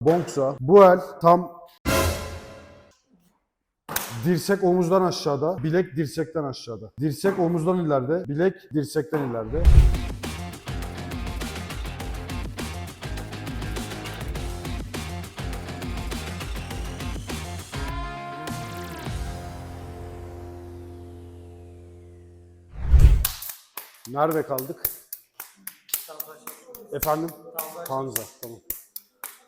Bonksa. Bu el tam dirsek omuzdan aşağıda, bilek dirsekten aşağıda. Dirsek omuzdan ileride, bilek dirsekten ileride. Nerede kaldık? Efendim? Tanza. Tamam.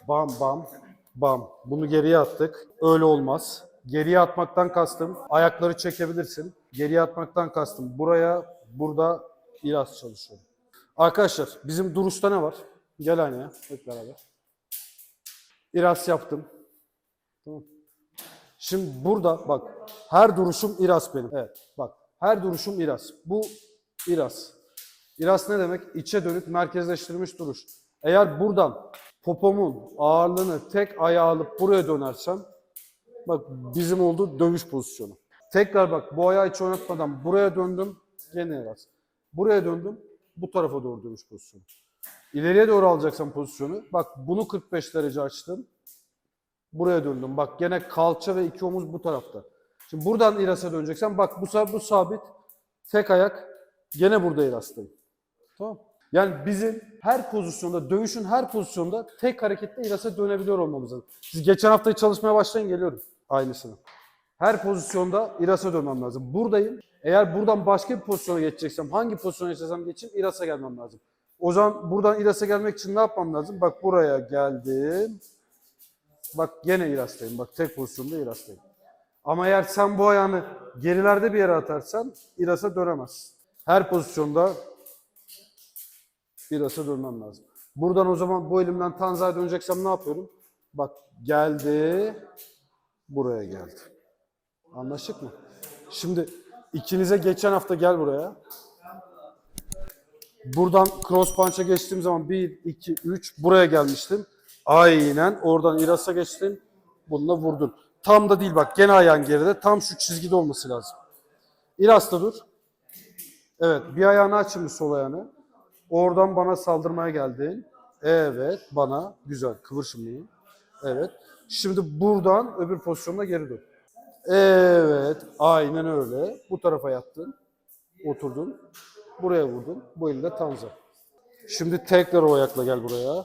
Bam bam bam. Bunu geriye attık. Öyle olmaz. Geriye atmaktan kastım ayakları çekebilirsin. Geriye atmaktan kastım buraya burada biraz çalışıyorum. Arkadaşlar bizim duruşta ne var? Gel aynaya hep beraber. İras yaptım. Tamam. Şimdi burada bak her duruşum İras benim. Evet bak her duruşum İras. Bu İras. İras ne demek? İçe dönük merkezleştirilmiş duruş. Eğer buradan popomun ağırlığını tek ayağa alıp buraya dönersem bak bizim olduğu dövüş pozisyonu. Tekrar bak bu ayağı hiç oynatmadan buraya döndüm gene İras. Buraya döndüm bu tarafa doğru dövüş pozisyonu. İleriye doğru alacaksam pozisyonu bak bunu 45 derece açtım. Buraya döndüm. Bak gene kalça ve iki omuz bu tarafta. Şimdi buradan İras'a döneceksen bak bu, bu sabit. Tek ayak gene burada İras'tayım. Tamam. Yani bizim her pozisyonda, dövüşün her pozisyonda tek harekette İras'a dönebiliyor olmamız lazım. Siz geçen hafta çalışmaya başlayın geliyorum aynısını. Her pozisyonda İras'a dönmem lazım. Buradayım. Eğer buradan başka bir pozisyona geçeceksem, hangi pozisyona geçeceksem geçeyim İras'a gelmem lazım. O zaman buradan İras'a gelmek için ne yapmam lazım? Bak buraya geldim. Bak gene İras'tayım. Bak tek pozisyonda İras'tayım. Ama eğer sen bu ayağını gerilerde bir yere atarsan İras'a dönemezsin. Her pozisyonda İras'a dönmem lazım. Buradan o zaman bu elimden Tanza'ya döneceksem ne yapıyorum? Bak geldi, buraya geldi. Anlaştık mı? Şimdi ikinize geçen hafta gel buraya. Buradan cross punch'a geçtiğim zaman 1, 2, 3 buraya gelmiştim. Aynen oradan İras'a geçtim. Bununla vurdun. Tam da değil bak gene ayağın geride. Tam şu çizgide olması lazım. İras'ta dur. Evet bir ayağını aç şimdi sol ayağını. Oradan bana saldırmaya geldin. Evet bana güzel kıvır şimdi. Evet. Şimdi buradan öbür pozisyonda geri dön. Evet aynen öyle. Bu tarafa yattın. Oturdun. Buraya vurdun. Bu elde tanza. Şimdi tekrar o ayakla gel buraya.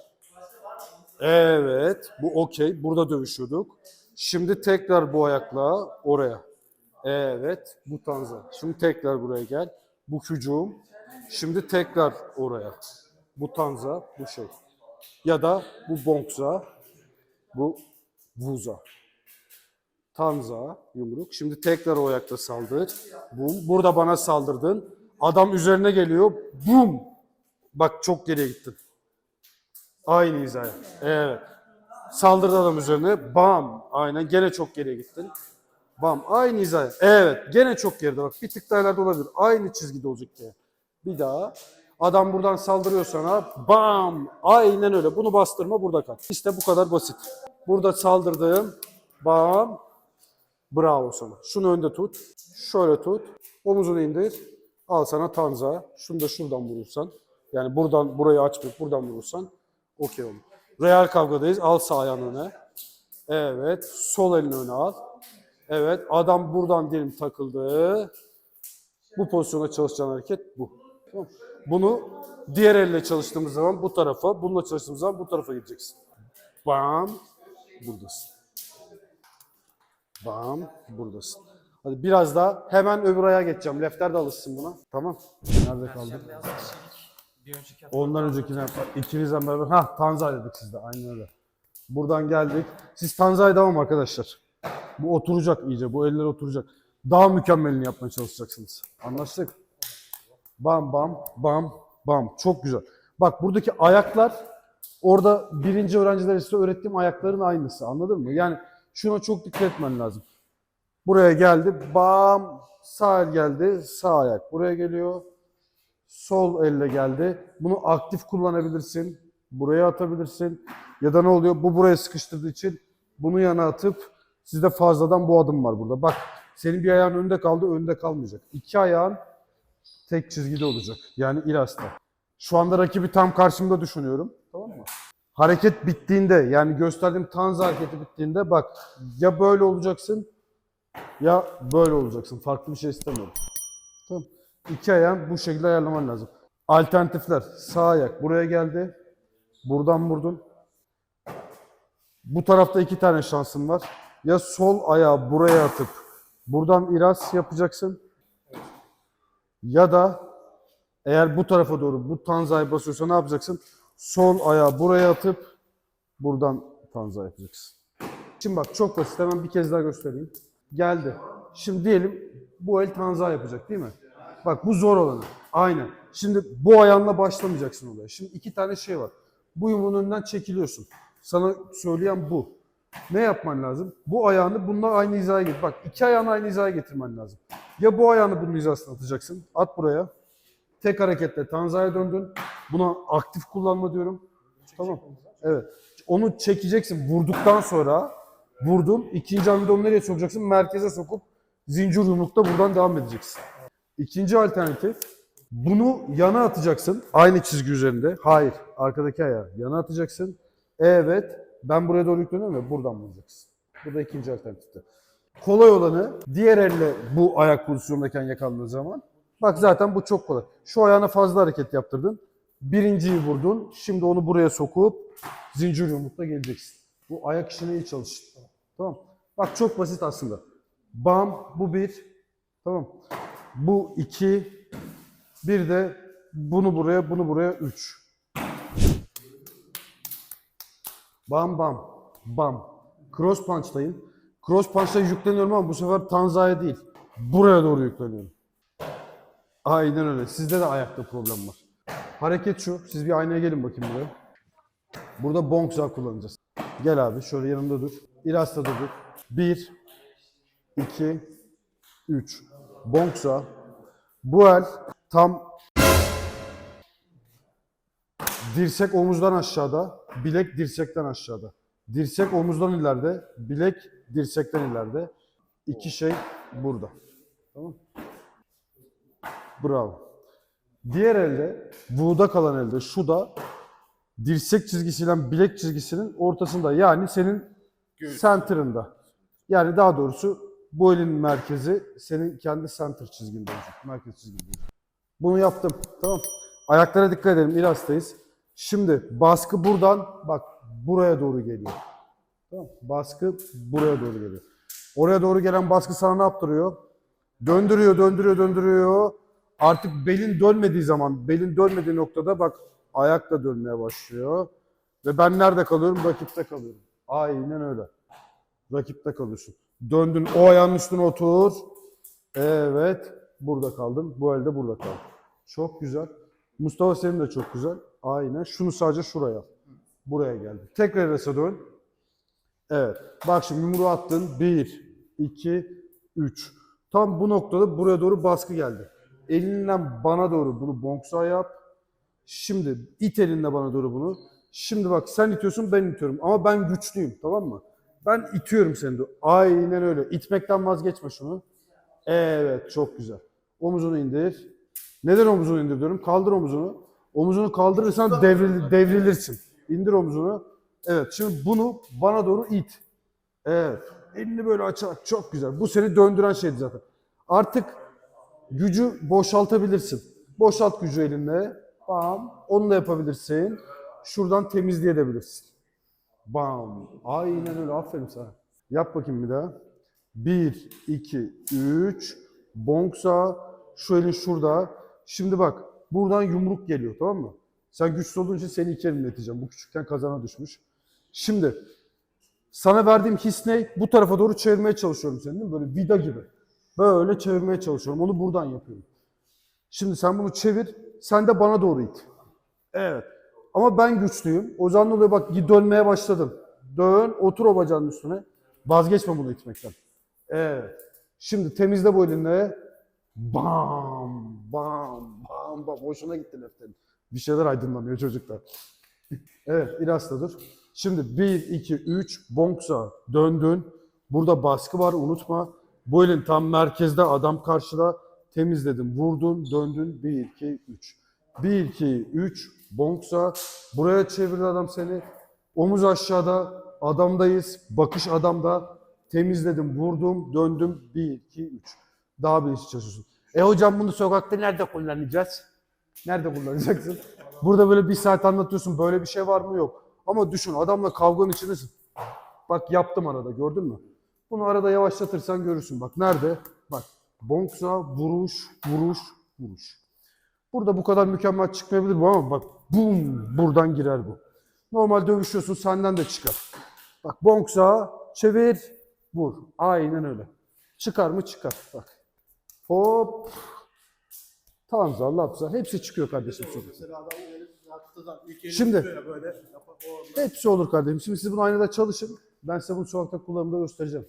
Evet, bu okey. Burada dövüşüyorduk. Şimdi tekrar bu ayakla oraya. Evet, bu tanza. Şimdi tekrar buraya gel. Bu hücum. Şimdi tekrar oraya. Bu tanza, bu şey. Ya da bu bonkza, bu vuza. Tanza, yumruk. Şimdi tekrar o ayakta saldır. Bum. Burada bana saldırdın. Adam üzerine geliyor. Bum. Bak çok geriye gittin. Aynı hizaya. Evet. Saldırdı adam üzerine. Bam. Aynen. Gene çok geriye gittin. Bam. Aynı hizaya. Evet. Gene çok geride. Bak bir tık daha ileride olabilir. Aynı çizgide olacak diye. Bir daha. Adam buradan saldırıyor sana. Bam. Aynen öyle. Bunu bastırma burada kal. İşte bu kadar basit. Burada saldırdım. Bam. Bravo sana. Şunu önde tut. Şöyle tut. Omuzunu indir. Al sana tanza. Şunu da şuradan vurursan. Yani buradan burayı açmayıp buradan vurursan okey olur. Real kavgadayız. Al sağ ayağını öne. Evet. Sol elini öne al. Evet. Adam buradan diyelim takıldı. Bu pozisyona çalışacağın hareket bu. Bunu diğer elle çalıştığımız zaman bu tarafa, bununla çalıştığımız zaman bu tarafa gideceksin. Bam. Buradasın. Bam. Buradasın. Hadi biraz daha hemen öbür ayağa geçeceğim. Lefter de alışsın buna. Tamam. Nerede hafta Ondan öncekine ikinizden beraber. Ha Tanzay dedik sizde. Aynen öyle. Buradan geldik. Siz Tanzay devam arkadaşlar. Bu oturacak iyice. Bu eller oturacak. Daha mükemmelini yapmaya çalışacaksınız. Anlaştık? Bam bam bam bam. Çok güzel. Bak buradaki ayaklar orada birinci öğrenciler size öğrettiğim ayakların aynısı. Anladın mı? Yani şuna çok dikkat etmen lazım. Buraya geldi. Bam. Sağ el geldi. Sağ ayak. Buraya geliyor. Sol elle geldi. Bunu aktif kullanabilirsin. Buraya atabilirsin. Ya da ne oluyor? Bu buraya sıkıştırdığı için bunu yana atıp sizde fazladan bu adım var burada. Bak senin bir ayağın önde kaldı, önde kalmayacak. İki ayağın tek çizgide olacak. Yani ilasta. Şu anda rakibi tam karşımda düşünüyorum. Tamam mı? Hareket bittiğinde yani gösterdiğim tanz hareketi bittiğinde bak ya böyle olacaksın ya böyle olacaksın. Farklı bir şey istemiyorum. Tamam. İki ayağın bu şekilde ayarlaman lazım. Alternatifler. Sağ ayak buraya geldi. Buradan vurdun. Bu tarafta iki tane şansın var. Ya sol ayağı buraya atıp buradan iras yapacaksın. Ya da eğer bu tarafa doğru bu tanzayı basıyorsa ne yapacaksın? Sol ayağı buraya atıp buradan tanza yapacaksın. Şimdi bak çok basit. Hemen bir kez daha göstereyim. Geldi. Şimdi diyelim bu el tanza yapacak değil mi? Bak bu zor olanı. Aynen. Şimdi bu ayağınla başlamayacaksın olaya. Şimdi iki tane şey var. Bu yumruğun önünden çekiliyorsun. Sana söyleyen bu. Ne yapman lazım? Bu ayağını bununla aynı hizaya getir. Bak iki ayağını aynı hizaya getirmen lazım. Ya bu ayağını bunun hizasına atacaksın. At buraya. Tek hareketle tanzaya döndün. Buna aktif kullanma diyorum. Tamam. Evet. Onu çekeceksin. Vurduktan sonra vurdun. İkinci hamlede nereye sokacaksın? Merkeze sokup zincir yumrukta buradan devam edeceksin. İkinci alternatif bunu yana atacaksın. Aynı çizgi üzerinde. Hayır. Arkadaki ayağı yana atacaksın. Evet. Ben buraya doğru yükleniyorum ya buradan vuracaksın. Bu da ikinci alternatifte. Kolay olanı diğer elle bu ayak pozisyondayken yakalandığı zaman. Bak zaten bu çok kolay. Şu ayağına fazla hareket yaptırdın. Birinciyi vurdun. Şimdi onu buraya sokup zincir yumrukla geleceksin. Bu ayak işine iyi çalış. Tamam. Bak çok basit aslında. Bam bu bir. Tamam. Bu iki. Bir de bunu buraya, bunu buraya üç. Bam bam. Bam. Cross punch'tayım. Cross punch'ta yükleniyorum ama bu sefer Tanza'ya değil. Buraya doğru yükleniyorum. Aynen öyle. Sizde de ayakta problem var. Hareket şu. Siz bir aynaya gelin bakayım buraya. Burada bonkza kullanacağız. Gel abi şöyle yanımda dur. İrasta da dur. Bir, iki, üç. Bonkza. Bu el tam dirsek omuzdan aşağıda, bilek dirsekten aşağıda. Dirsek omuzdan ileride, bilek dirsekten ileride. İki şey burada. Tamam Bravo. Diğer elde, buğda kalan elde, şu da dirsek çizgisiyle bilek çizgisinin ortasında. Yani senin center'ında. Yani daha doğrusu bu elin merkezi senin kendi center çizginde olacak. Merkez çizginde olacak. Bunu yaptım. Tamam. Ayaklara dikkat edelim. İlastayız. Şimdi baskı buradan bak buraya doğru geliyor. Tamam. Baskı buraya doğru geliyor. Oraya doğru gelen baskı sana ne yaptırıyor? Döndürüyor, döndürüyor, döndürüyor. Artık belin dönmediği zaman, belin dönmediği noktada bak ayak da dönmeye başlıyor. Ve ben nerede kalıyorum? Rakipte kalıyorum. Aynen öyle. Rakipte kalıyorsun. Döndün, o ayağın üstüne otur. Evet, burada kaldın. Bu elde burada kaldın. Çok güzel. Mustafa senin de çok güzel. Aynen. Şunu sadece şuraya. Buraya geldi. Tekrar rese dön. Evet. Bak şimdi yumruğu attın. 1, 2, 3. Tam bu noktada buraya doğru baskı geldi. Elinle bana doğru bunu bonksa yap. Şimdi it elinle bana doğru bunu. Şimdi bak sen itiyorsun ben itiyorum ama ben güçlüyüm tamam mı? Ben itiyorum seni de. Aynen öyle. İtmekten vazgeçme şunu. Evet çok güzel. Omuzunu indir. Neden omuzunu indir diyorum? Kaldır omuzunu. Omuzunu kaldırırsan devril- devrilirsin. İndir omuzunu. Evet şimdi bunu bana doğru it. Evet. Elini böyle açarak çok güzel. Bu seni döndüren şeydi zaten. Artık gücü boşaltabilirsin. Boşalt gücü elinle. Bam. Onu da yapabilirsin. Şuradan temizleyebilirsin. Bam. Aynen öyle. Aferin sana. Yap bakayım bir daha. 1, 2, 3. Bonk sağ. Şu elin şurada. Şimdi bak. Buradan yumruk geliyor tamam mı? Sen güçlü olduğun için seni iki elimle iteceğim. Bu küçükken kazana düşmüş. Şimdi sana verdiğim his ne? Bu tarafa doğru çevirmeye çalışıyorum seni değil mi? Böyle vida gibi. Böyle çevirmeye çalışıyorum. Onu buradan yapıyorum. Şimdi sen bunu çevir. Sen de bana doğru it. Evet. Ama ben güçlüyüm. O zaman oluyor? Bak dönmeye başladım. Dön, otur o bacağın üstüne. Vazgeçme bunu itmekten. Evet. Şimdi temizle bu elinle. Bam, bam, bam, bam. Hoşuna gitti lefterin. Bir şeyler aydınlanıyor çocuklar. evet, İras'ta dur. Şimdi 1, 2, 3, bonksa döndün. Burada baskı var unutma. Bu elin tam merkezde adam karşıda. Temizledin, vurdun, döndün. 1, 2, 3. 1, 2, 3, bonksa. Buraya çevirdi adam seni. Omuz aşağıda, adamdayız. Bakış adamda. Temizledim, vurdum, döndüm. 1, 2, 3. Daha bilinçli çalışıyorsun. E hocam bunu sokakta nerede kullanacağız? Nerede kullanacaksın? Burada böyle bir saat anlatıyorsun. Böyle bir şey var mı? Yok. Ama düşün adamla kavganın içindesin. Bak yaptım arada gördün mü? Bunu arada yavaşlatırsan görürsün. Bak nerede? Bak bonksa vuruş, vuruş, vuruş. Burada bu kadar mükemmel çıkmayabilir bu ama bak bum buradan girer bu. Normal dövüşüyorsun senden de çıkar. Bak bonksa çevir, vur. Aynen öyle. Çıkar mı çıkar. Bak. Hop. Tanza, lapsa hepsi çıkıyor kardeşim Şimdi- Hepsi olur kardeşim. Şimdi siz bunu aynada çalışın. Ben size bunu sokakta kullanımda göstereceğim.